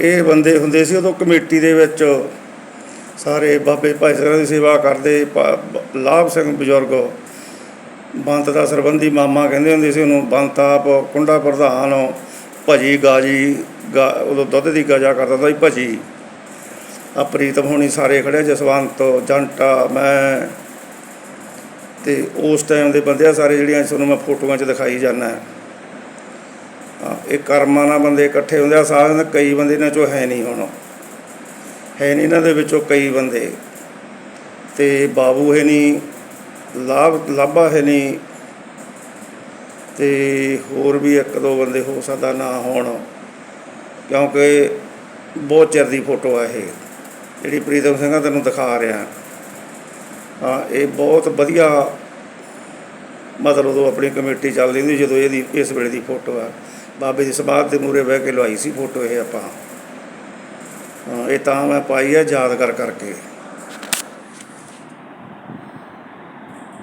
ਇਹ ਬੰਦੇ ਹੁੰਦੇ ਸੀ ਉਦੋਂ ਕਮੇਟੀ ਦੇ ਵਿੱਚ ਸਾਰੇ ਬਾਬੇ ਭਾਈ ਸਾਹਿਬ ਦੀ ਸੇਵਾ ਕਰਦੇ ਪ- ਲਾਭ ਸਿੰਘ ਬਜ਼ੁਰਗ, ਬੰਤ ਦਾ ਸਰਬੰਧੀ ਮਾਮਾ ਕਹਿੰਦੇ ਹੁੰਦੇ ਸੀ ਉਹਨੂੰ, ਬੰਤ ਆਪ ਕੁੰਡਾ ਪ੍ਰਧਾਨ, ਭਜੀ ਗਾਜੀ, ਗਾ, ਉਦੋਂ ਦੁੱਧ ਦੀ ਗਾਜਾ ਕਰਦਾ ਹੁੰਦਾ ਸੀ ਭਜੀ। ਆ ਪ੍ਰੀਤਮ ਹੋਣੀ ਸਾਰੇ ਖੜੇ ਜਸਵੰਤ, ਜੰਟਾ, ਮੈਂ ਤੇ ਉਸ ਟਾਈਮ ਦੇ ਬੰਦੇ ਆ ਸਾਰੇ ਜਿਹੜੀਆਂ ਤੁਹਾਨੂੰ ਮੈਂ ਫੋਟੋਆਂ 'ਚ ਦਿਖਾਈ ਜਾਂਦਾ। ਇਹ ਕਰਮਾਂ ਨਾਲ ਬੰਦੇ ਇਕੱਠੇ ਹੁੰਦੇ ਆ ਸਾਰਿਆਂ ਦੇ ਕਈ ਬੰਦੇ ਇਹਨਾਂ 'ਚੋਂ ਹੈ ਨਹੀਂ ਹੁਣ। ਹੈ ਨਹੀਂ ਇਹਨਾਂ ਦੇ ਵਿੱਚੋਂ ਕਈ ਬੰਦੇ। ਤੇ ਬਾਬੂ ਹੈ ਨਹੀਂ, ਲਾਭ, ਲਾਭਾ ਹੈ ਨਹੀਂ। ਤੇ ਹੋਰ ਵੀ ਇੱਕ ਦੋ ਬੰਦੇ ਹੋ ਸਕਦਾ ਨਾ ਹੋਣ, ਕਿਉਂਕਿ ਬਹੁਤ ਚਿਰ ਦੀ ਫੋਟੋ ਆ ਇਹ। ਜਿਹੜੀ ਪ੍ਰੀਤਮ ਸਿੰਘਾ ਤੈਨੂੰ ਦਿਖਾ ਰਿਹਾ। ਹਾਂ, ਇਹ ਬਹੁਤ ਵਧੀਆ ਮਤਲਬ ਉਦੋਂ ਆਪਣੀ ਕਮੇਟੀ ਚੱਲਦੀ ਹੁੰਦੀ ਜਦੋਂ ਇਹਦੀ, ਇਸ ਵੇਲੇ ਦੀ ਫੋਟੋ ਆ। ਬਾਬੇ ਦੀ ਸਮਾਧ ਦੇ ਮੂਹਰੇ ਬਹਿ ਕੇ ਲਵਾਈ ਸੀ ਫੋਟੋ ਇਹ ਆਪਾਂ। ਇਹ ਤਾਂ ਮੈਂ ਪਾਈ ਆ ਯਾਦ ਕਰ ਕਰਕੇ।